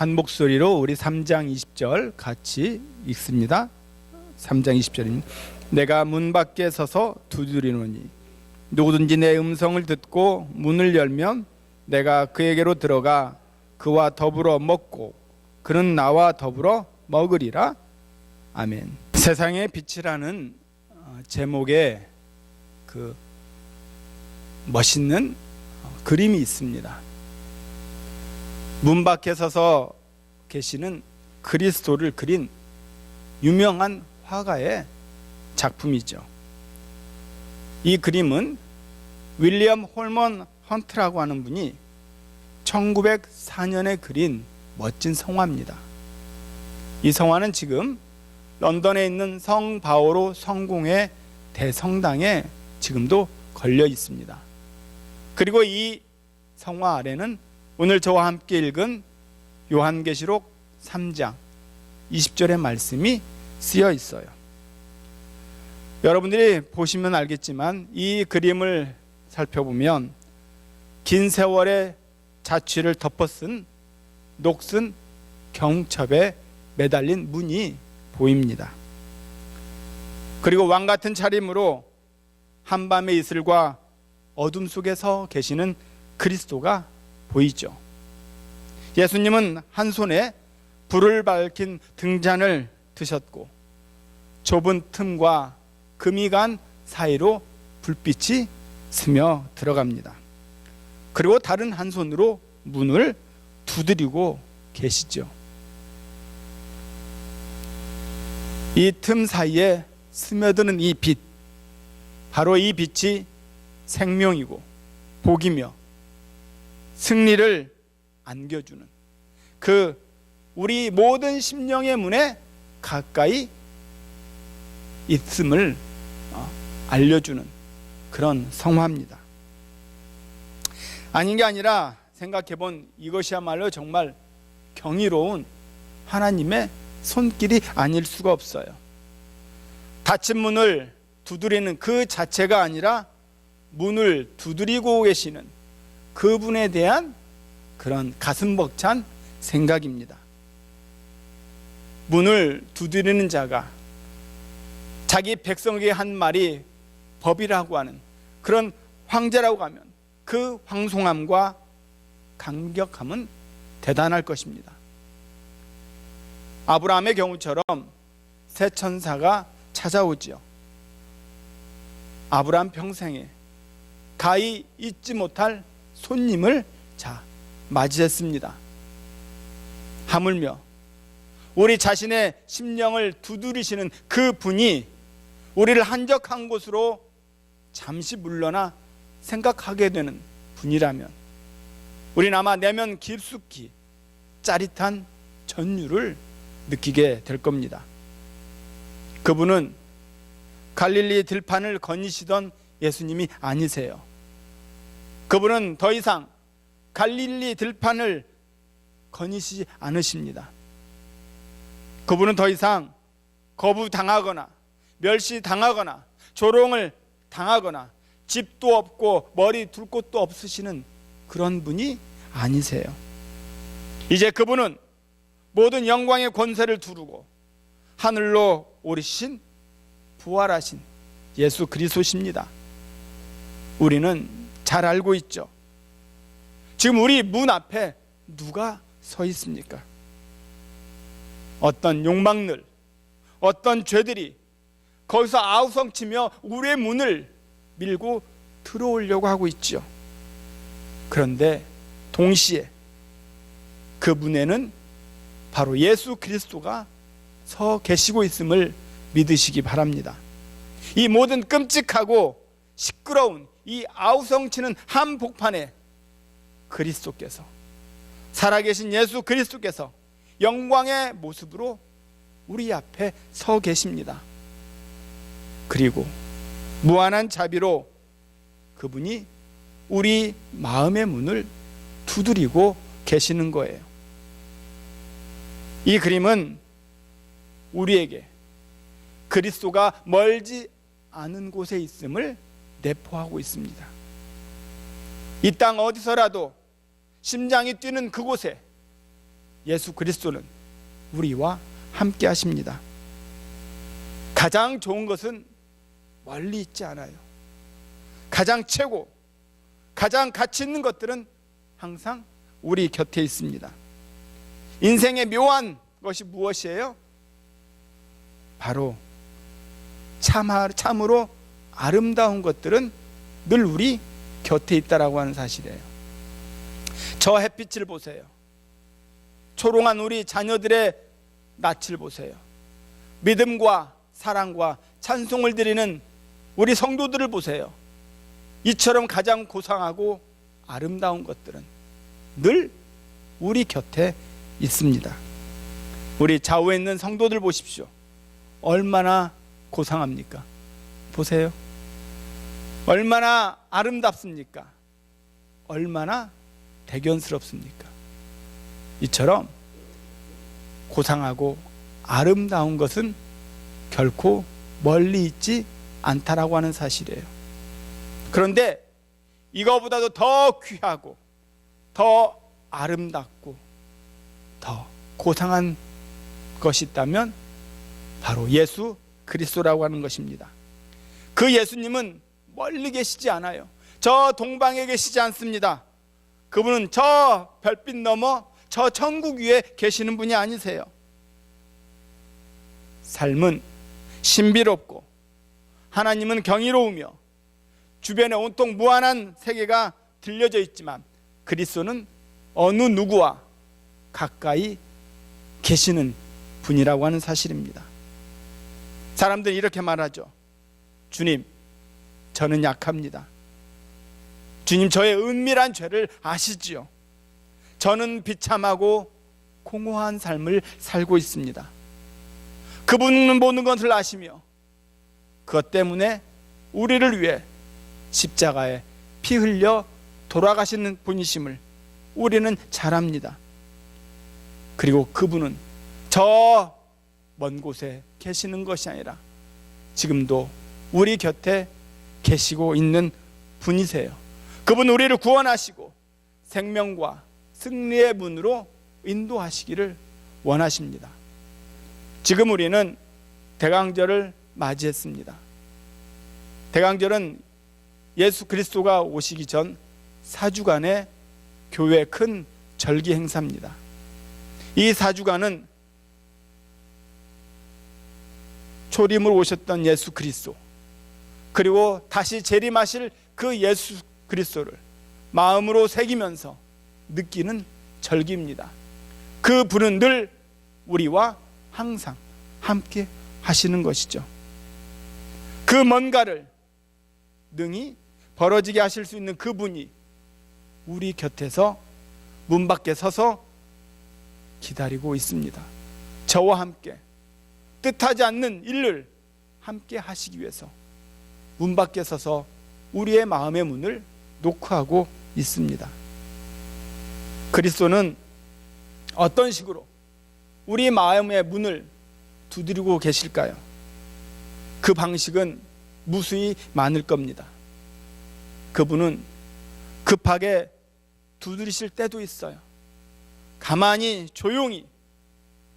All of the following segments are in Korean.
한 목소리로 우리 3장 20절 같이 읽습니다. 3장 20절입니다. 내가 문 밖에 서서 두드리노니 누구든지 내 음성을 듣고 문을 열면 내가 그에게로 들어가 그와 더불어 먹고 그는 나와 더불어 먹으리라. 아멘. 세상의 빛이라는 어, 제목의 그 멋있는 어, 그림이 있습니다. 문 밖에 서서 계시는 그리스도를 그린 유명한 화가의 작품이죠. 이 그림은 윌리엄 홀먼 헌트라고 하는 분이 1904년에 그린 멋진 성화입니다. 이 성화는 지금 런던에 있는 성 바오로 성공의 대성당에 지금도 걸려 있습니다. 그리고 이 성화 아래는 오늘 저와 함께 읽은 요한계시록 3장 20절의 말씀이 쓰여 있어요. 여러분들이 보시면 알겠지만 이 그림을 살펴보면 긴 세월의 자취를 덮어쓴 녹슨 경첩에 매달린 문이 보입니다. 그리고 왕 같은 차림으로 한밤의 이슬과 어둠 속에 서 계시는 그리스도가 보이죠. 예수님은 한 손에 불을 밝힌 등잔을 드셨고 좁은 틈과 금이 간 사이로 불빛이 스며 들어갑니다. 그리고 다른 한 손으로 문을 두드리고 계시죠. 이 틈 사이에 스며드는 이 빛, 바로 이 빛이 생명이고 복이며 승리를 안겨주는 그 우리 모든 심령의 문에 가까이 있음을 어, 알려주는 그런 성화입니다. 아닌 게 아니라 생각해 본 이것이야말로 정말 경이로운 하나님의 손길이 아닐 수가 없어요. 닫힌 문을 두드리는 그 자체가 아니라 문을 두드리고 계시는 그분에 대한 그런 가슴 벅찬 생각입니다. 문을 두드리는 자가 자기 백성에게 한 말이 법이라고 하는 그런 황제라고 하면 그 황송함과 감격함은 대단할 것입니다. 아브라함의 경우처럼 새 천사가 찾아오지요. 아브라함 평생에 가히 잊지 못할 손님을 자 맞이했습니다. 하물며 우리 자신의 심령을 두드리시는 그 분이 우리를 한적한 곳으로 잠시 물러나 생각하게 되는 분이라면 우리는 아마 내면 깊숙이 짜릿한 전율을 느끼게 될 겁니다. 그분은 갈릴리 들판을 거니시던 예수님이 아니세요. 그분은 더 이상 갈릴리 들판을 거니시지 않으십니다. 그분은 더 이상 거부당하거나 멸시당하거나 조롱을 당하거나 집도 없고 머리 둘 곳도 없으시는 그런 분이 아니세요. 이제 그분은 모든 영광의 권세를 두르고 하늘로 오르신 부활하신 예수 그리스도십니다. 우리는 잘 알고 있죠. 지금 우리 문 앞에 누가 서 있습니까? 어떤 욕망들, 어떤 죄들이 거기서 아우성치며 우리의 문을 밀고 들어오려고 하고 있죠. 그런데 동시에 그 문에는 바로 예수 그리스도가 서 계시고 있음을 믿으시기 바랍니다. 이 모든 끔찍하고 시끄러운 이 아우성치는 한복판에 그리스도께서 살아계신 예수 그리스도께서 영광의 모습으로 우리 앞에 서 계십니다. 그리고 무한한 자비로 그분이 우리 마음의 문을 두드리고 계시는 거예요. 이 그림은 우리에게 그리스도가 멀지 않은 곳에 있음을 내포하고 있습니다. 이 땅 어디서라도 심장이 뛰는 그곳에 예수 그리스도는 우리와 함께 하십니다. 가장 좋은 것은 멀리 있지 않아요. 가장 최고, 가장 가치 있는 것들은 항상 우리 곁에 있습니다. 인생의 묘한 것이 무엇이에요? 바로 참, 참으로 아름다운 것들은 늘 우리 곁에 있다라고 하는 사실이에요. 저 햇빛을 보세요. 초롱한 우리 자녀들의 낯을 보세요. 믿음과 사랑과 찬송을 드리는 우리 성도들을 보세요. 이처럼 가장 고상하고 아름다운 것들은 늘 우리 곁에 있습니다. 우리 좌우에 있는 성도들 보십시오. 얼마나 고상합니까? 보세요. 얼마나 아름답습니까? 얼마나 대견스럽습니까? 이처럼 고상하고 아름다운 것은 결코 멀리 있지 않다라고 하는 사실이에요. 그런데 이거보다도 더 귀하고 더 아름답고 더 고상한 것이 있다면 바로 예수 그리스도라고 하는 것입니다. 그 예수님은 멀리 계시지 않아요. 저 동방에 계시지 않습니다. 그분은 저 별빛 넘어 저 천국 위에 계시는 분이 아니세요. 삶은 신비롭고 하나님은 경이로우며 주변에 온통 무한한 세계가 들려져 있지만 그리스도는 어느 누구와 가까이 계시는 분이라고 하는 사실입니다. 사람들이 이렇게 말하죠. 주님, 저는 약합니다. 주님, 저의 은밀한 죄를 아시지요. 저는 비참하고 공허한 삶을 살고 있습니다. 그분은 모든 것을 아시며 그것 때문에 우리를 위해 십자가에 피 흘려 돌아가시는 분이심을 우리는 잘 압니다. 그리고 그분은 저 먼 곳에 계시는 것이 아니라 지금도 우리 곁에 계시고 있는 분이세요. 그분 우리를 구원하시고 생명과 승리의 문으로 인도하시기를 원하십니다. 지금 우리는 대강절을 맞이했습니다. 대강절은 예수 그리스도가 오시기 전 4주간의 교회 큰 절기 행사입니다. 이 4주간은 초림을 오셨던 예수 그리스도 그리고 다시 재림하실 그 예수 그리스도를 마음으로 새기면서 느끼는 절기입니다. 그 분은 늘 우리와 항상 함께 하시는 것이죠. 그 뭔가를 능히 벌어지게 하실 수 있는 그분이 우리 곁에서 문 밖에 서서 기다리고 있습니다. 저와 함께 뜻하지 않는 일을 함께 하시기 위해서 문 밖에 서서 우리의 마음의 문을 노크하고 있습니다. 그리스도는 어떤 식으로 우리 마음의 문을 두드리고 계실까요? 그 방식은 무수히 많을 겁니다. 그분은 급하게 두드리실 때도 있어요. 가만히 조용히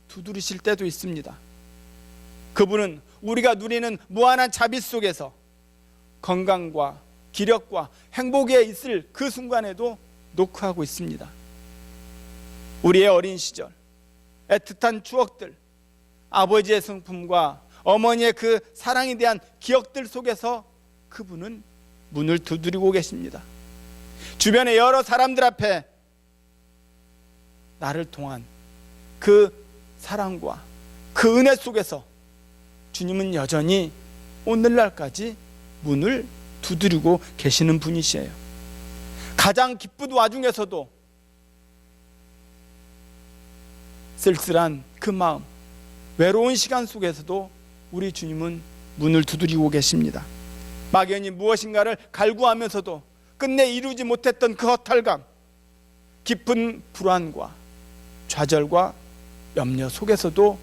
두드리실 때도 있습니다. 그분은 우리가 누리는 무한한 자비 속에서 건강과 기력과 행복에 있을 그 순간에도 노크하고 있습니다. 우리의 어린 시절, 애틋한 추억들, 아버지의 성품과 어머니의 그 사랑에 대한 기억들 속에서 그분은 문을 두드리고 계십니다. 주변의 여러 사람들 앞에 나를 통한 그 사랑과 그 은혜 속에서 주님은 여전히 오늘날까지 문을 두드리고 계시는 분이시에요. 가장 기쁜 와중에서도 쓸쓸한 그 마음, 외로운 시간 속에서도 우리 주님은 문을 두드리고 계십니다. 막연히 무엇인가를 갈구하면서도 끝내 이루지 못했던 그 허탈감, 깊은 불안과 좌절과 염려 속에서도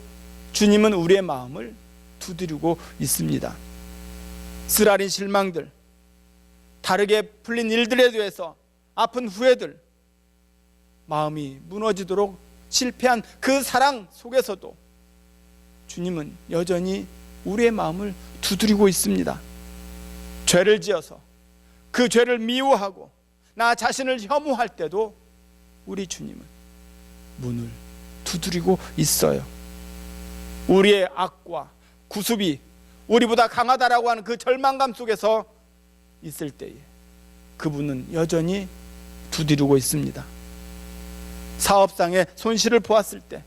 주님은 우리의 마음을 두드리고 있습니다. 쓰라린 실망들, 다르게 풀린 일들에 대해서 아픈 후회들, 마음이 무너지도록 실패한 그 사랑 속에서도 주님은 여전히 우리의 마음을 두드리고 있습니다. 죄를 지어서 그 죄를 미워하고 나 자신을 혐오할 때도 우리 주님은 문을 두드리고 있어요. 우리의 악과 구습이 우리보다 강하다라고 하는 그 절망감 속에서 있을 때에 그분은 여전히 두드리고 있습니다. 사업상의 손실을 보았을 때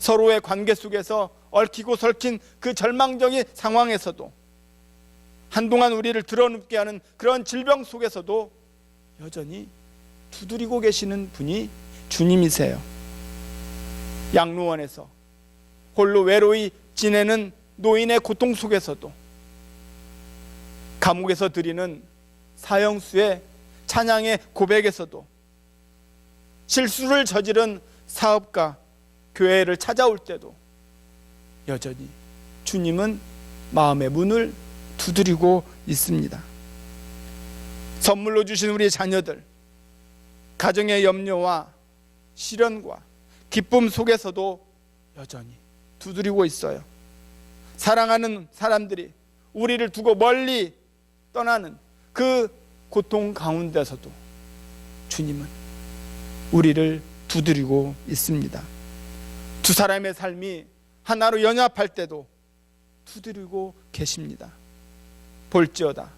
서로의 관계 속에서 얽히고 설킨 그 절망적인 상황에서도 한동안 우리를 드러눕게 하는 그런 질병 속에서도 여전히 두드리고 계시는 분이 주님이세요. 양로원에서 홀로 외로이 지내는 노인의 고통 속에서도 감옥에서 드리는 사형수의 찬양의 고백에서도 실수를 저지른 사업가 교회를 찾아올 때도 여전히 주님은 마음의 문을 두드리고 있습니다. 선물로 주신 우리 자녀들 가정의 염려와 시련과 기쁨 속에서도 여전히 두드리고 있어요. 사랑하는 사람들이 우리를 두고 멀리 떠나는 그 고통 가운데서도 주님은 우리를 두드리고 있습니다. 두 사람의 삶이 하나로 연합할 때도 두드리고 계십니다. 볼지어다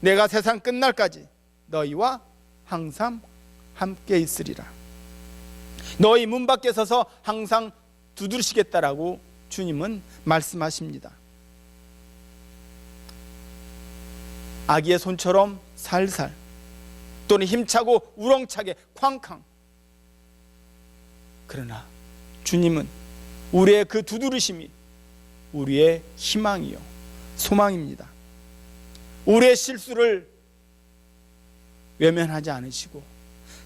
내가 세상 끝날까지 너희와 항상 함께 있으리라. 너희 문 밖에 서서 항상 두드리시겠다라고 주님은 말씀하십니다. 아기의 손처럼 살살 또는 힘차고 우렁차게 쾅쾅 그러나 주님은 우리의 그 두드리심이 우리의 희망이요 소망입니다. 우리의 실수를 외면하지 않으시고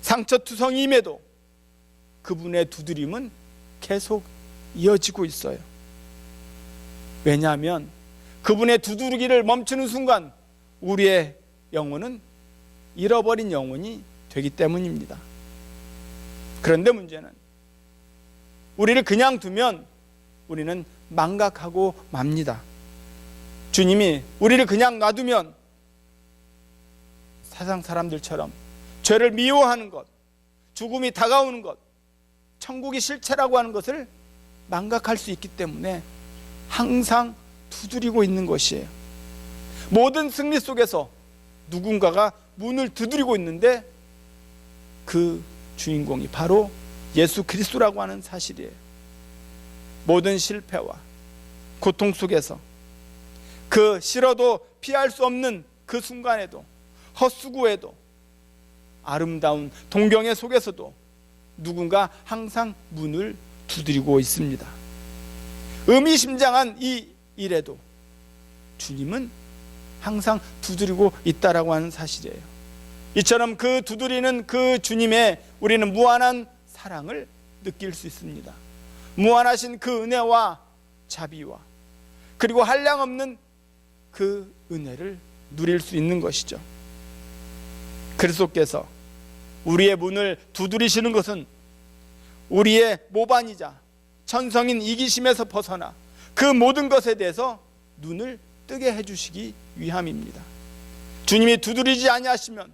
상처투성임에도 그분의 두드림은 계속 이어지고 있어요. 왜냐하면 그분의 두드리기를 멈추는 순간 우리의 영혼은 잃어버린 영혼이 되기 때문입니다. 그런데 문제는 우리를 그냥 두면 우리는 망각하고 맙니다. 주님이 우리를 그냥 놔두면 세상 사람들처럼 죄를 미워하는 것, 죽음이 다가오는 것, 천국이 실체라고 하는 것을 망각할 수 있기 때문에 항상 두드리고 있는 것이에요. 모든 승리 속에서 누군가가 문을 두드리고 있는데 그 주인공이 바로 예수 그리스도라고 하는 사실이에요. 모든 실패와 고통 속에서 그 싫어도 피할 수 없는 그 순간에도 헛수고에도 아름다운 동경의 속에서도 누군가 항상 문을 두드리고 있습니다. 의미심장한 이 일에도 주님은 항상 두드리고 있다라고 하는 사실이에요. 이처럼 그 두드리는 그 주님의 우리는 무한한 사랑을 느낄 수 있습니다. 무한하신 그 은혜와 자비와 그리고 한량 없는 그 은혜를 누릴 수 있는 것이죠. 그리스도께서 우리의 문을 두드리시는 것은 우리의 모반이자 천성인 이기심에서 벗어나 그 모든 것에 대해서 눈을 뜨게 해주시기 위함입니다. 주님이 두드리지 아니하시면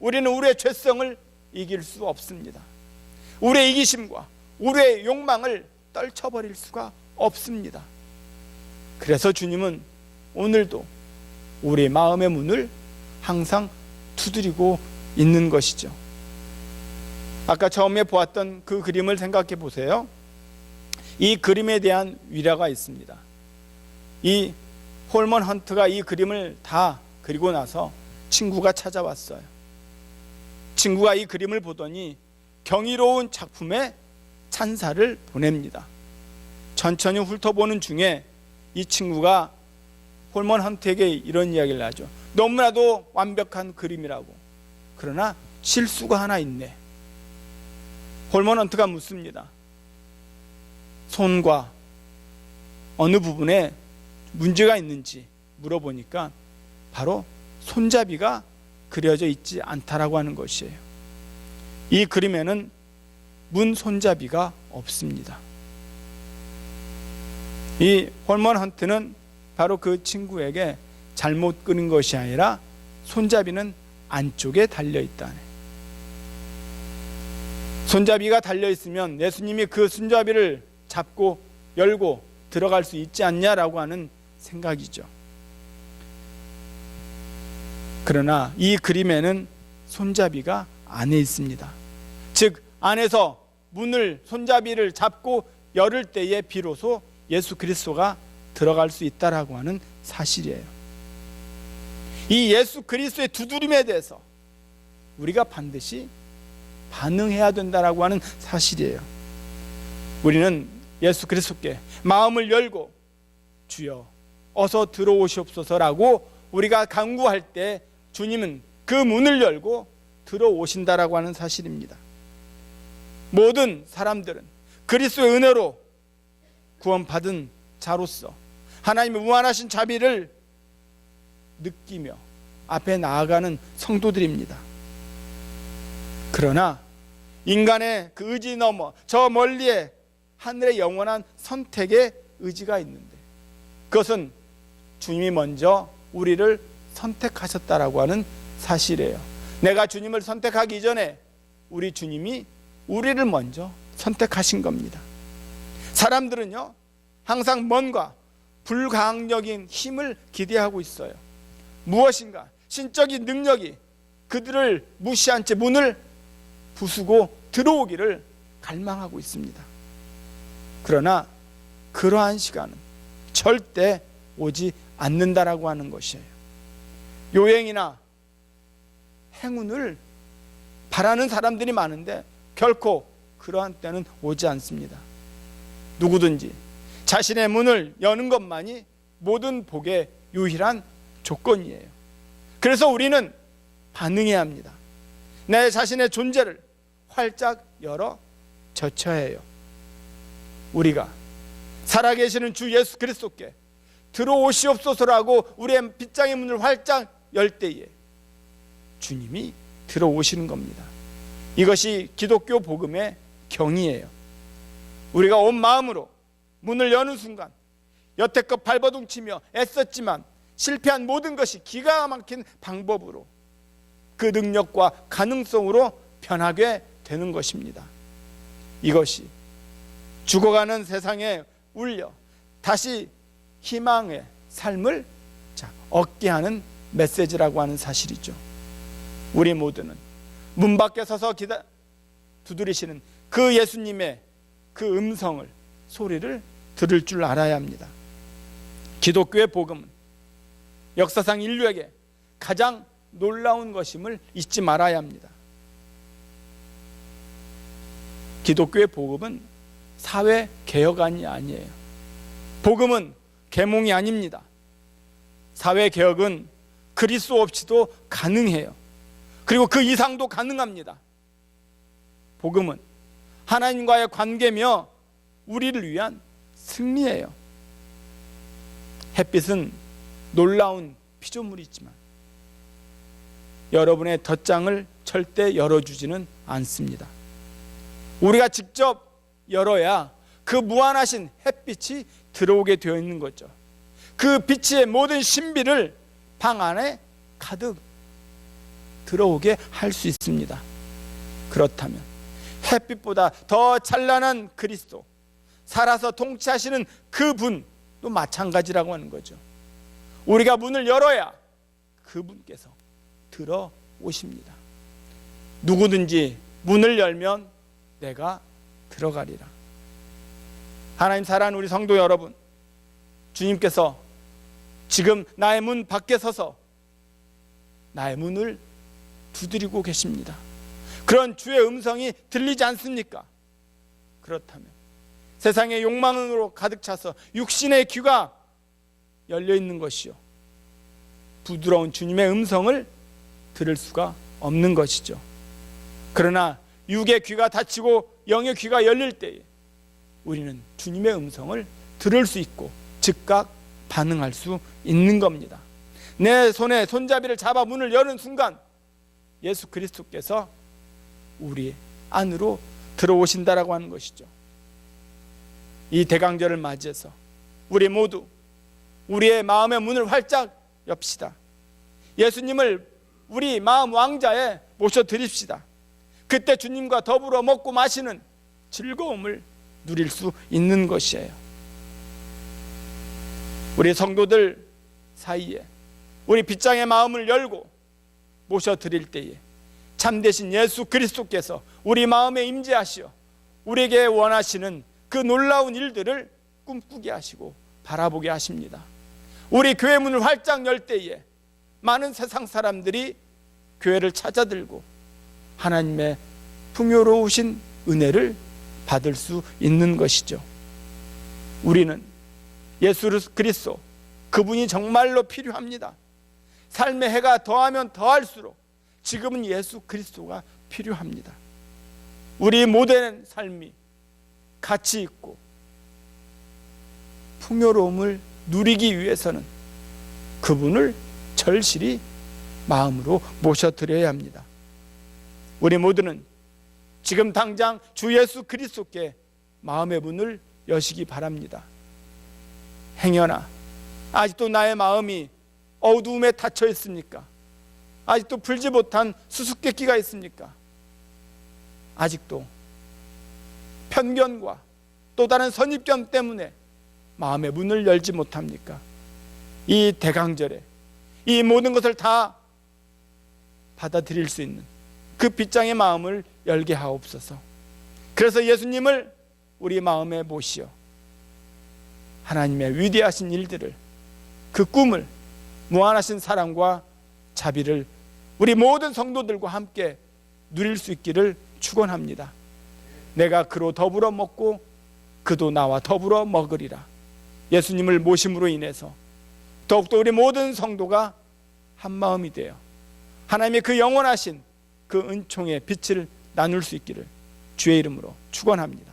우리는 우리의 죄성을 이길 수 없습니다. 우리의 이기심과 우리의 욕망을 떨쳐버릴 수가 없습니다. 그래서 주님은 오늘도 우리 마음의 문을 항상 두드리고 있는 것이죠. 아까 처음에 보았던 그 그림을 생각해 보세요. 이 그림에 대한 위라가 있습니다. 이 홀먼 헌트가 이 그림을 다 그리고 나서 친구가 찾아왔어요. 친구가 이 그림을 보더니 경이로운 작품에 찬사를 보냅니다. 천천히 훑어보는 중에 이 친구가 홀먼 헌트에게 이런 이야기를 하죠. 너무나도 완벽한 그림이라고. 그러나 실수가 하나 있네. 홀먼 헌트가 묻습니다. 손과 어느 부분에 문제가 있는지 물어보니까 바로 손잡이가 그려져 있지 않다라고 하는 것이에요. 이 그림에는 문 손잡이가 없습니다. 이 홀먼 헌트는 바로 그 친구에게 잘못 끄는 것이 아니라 손잡이는 안쪽에 달려 있다네. 손잡이가 달려 있으면 예수님이 그 손잡이를 잡고 열고 들어갈 수 있지 않냐라고 하는 생각이죠. 그러나 이 그림에는 손잡이가 안에 있습니다. 즉 안에서 문을 손잡이를 잡고 열을 때에 비로소 예수 그리스도가 들어갈 수 있다라고 하는 사실이에요. 이 예수 그리스도의 두드림에 대해서 우리가 반드시 반응해야 된다라고 하는 사실이에요. 우리는 예수 그리스도께 마음을 열고 주여 어서 들어오시옵소서라고 우리가 간구할 때 주님은 그 문을 열고 들어오신다라고 하는 사실입니다. 모든 사람들은 그리스도의 은혜로 구원받은 자로서 하나님의 무한하신 자비를 느끼며 앞에 나아가는 성도들입니다. 그러나 인간의 그 의지 넘어 저 멀리에 하늘의 영원한 선택의 의지가 있는데 그것은 주님이 먼저 우리를 선택하셨다라고 하는 사실이에요. 내가 주님을 선택하기 전에 우리 주님이 우리를 먼저 선택하신 겁니다. 사람들은요, 항상 뭔가 불가항력인 힘을 기대하고 있어요. 무엇인가 신적인 능력이 그들을 무시한 채 문을 부수고 들어오기를 갈망하고 있습니다. 그러나 그러한 시간은 절대 오지 않는다라고 하는 것이에요. 요행이나 행운을 바라는 사람들이 많은데 결코 그러한 때는 오지 않습니다. 누구든지 자신의 문을 여는 것만이 모든 복의 유일한 조건이에요. 그래서 우리는 반응해야 합니다. 내 자신의 존재를 활짝 열어 젖혀야 해요. 우리가 살아계시는 주 예수 그리스도께 들어오시옵소서라고 우리의 빗장의 문을 활짝 열 때에 주님이 들어오시는 겁니다. 이것이 기독교 복음의 경이에요. 우리가 온 마음으로 문을 여는 순간 여태껏 발버둥치며 애썼지만 실패한 모든 것이 기가 막힌 방법으로 그 능력과 가능성으로 변하게 되는 것입니다. 이것이 죽어가는 세상에 울려 다시 희망의 삶을 얻게 하는 메시지라고 하는 사실이죠. 우리 모두는 문 밖에 서서 기다 두드리시는 그 예수님의 그 음성을 소리를 들을 줄 알아야 합니다. 기독교의 복음은 역사상 인류에게 가장 놀라운 것임을 잊지 말아야 합니다. 기독교의 복음은 사회 개혁안이 아니에요. 복음은 계몽이 아닙니다. 사회 개혁은 그리스도 없이도 가능해요. 그리고 그 이상도 가능합니다. 복음은 하나님과의 관계며 우리를 위한 승리예요. 햇빛은 놀라운 피조물이지만 여러분의 덧장을 절대 열어주지는 않습니다. 우리가 직접 열어야 그 무한하신 햇빛이 들어오게 되어 있는 거죠. 그 빛의 모든 신비를 방 안에 가득 들어오게 할 수 있습니다. 그렇다면 햇빛보다 더 찬란한 그리스도, 살아서 통치하시는 그 분도 마찬가지라고 하는 거죠. 우리가 문을 열어야 그분께서 들어오십니다. 누구든지 문을 열면 내가 들어가리라. 하나님 사랑하는 우리 성도 여러분, 주님께서 지금 나의 문 밖에 서서 나의 문을 두드리고 계십니다. 그런 주의 음성이 들리지 않습니까? 그렇다면 세상의 욕망으로 가득 차서 육신의 귀가 열려 있는 것이요. 부드러운 주님의 음성을 들을 수가 없는 것이죠. 그러나 육의 귀가 닫히고 영의 귀가 열릴 때에 우리는 주님의 음성을 들을 수 있고 즉각 반응할 수 있는 겁니다. 내 손에 손잡이를 잡아 문을 여는 순간 예수 그리스도께서 우리 안으로 들어오신다라고 하는 것이죠. 이 대강절을 맞이해서 우리 모두 우리의 마음의 문을 활짝 엽시다. 예수님을 우리 마음 왕자에 모셔 드립시다. 그때 주님과 더불어 먹고 마시는 즐거움을 누릴 수 있는 것이에요. 우리 성도들 사이에 우리 빗장의 마음을 열고 모셔 드릴 때에 참되신 예수 그리스도께서 우리 마음에 임재하시어 우리에게 원하시는 그 놀라운 일들을 꿈꾸게 하시고 바라보게 하십니다. 우리 교회 문을 활짝 열 때에 많은 세상 사람들이 교회를 찾아들고 하나님의 풍요로우신 은혜를 받을 수 있는 것이죠. 우리는 예수 그리스도 그분이 정말로 필요합니다. 삶의 해가 더하면 더할수록 지금은 예수 그리스도가 필요합니다. 우리 모든 삶이 가치 있고 풍요로움을 누리기 위해서는 그분을 절실히 마음으로 모셔드려야 합니다. 우리 모두는 지금 당장 주 예수 그리스도께 마음의 문을 여시기 바랍니다. 행여나 아직도 나의 마음이 어두움에 닫혀 있습니까? 아직도 풀지 못한 수수께끼가 있습니까? 아직도 편견과 또 다른 선입견 때문에 마음의 문을 열지 못합니까? 이 대강절에 이 모든 것을 다 받아들일 수 있는 그 빗장의 마음을 열게 하옵소서. 그래서 예수님을 우리 마음에 모시어 하나님의 위대하신 일들을 그 꿈을 무한하신 사랑과 자비를 우리 모든 성도들과 함께 누릴 수 있기를 축원합니다. 내가 그로 더불어 먹고 그도 나와 더불어 먹으리라. 예수님을 모심으로 인해서 더욱더 우리 모든 성도가 한 마음이 되어 하나님의 그 영원하신 그 은총의 빛을 나눌 수 있기를 주의 이름으로 축원합니다.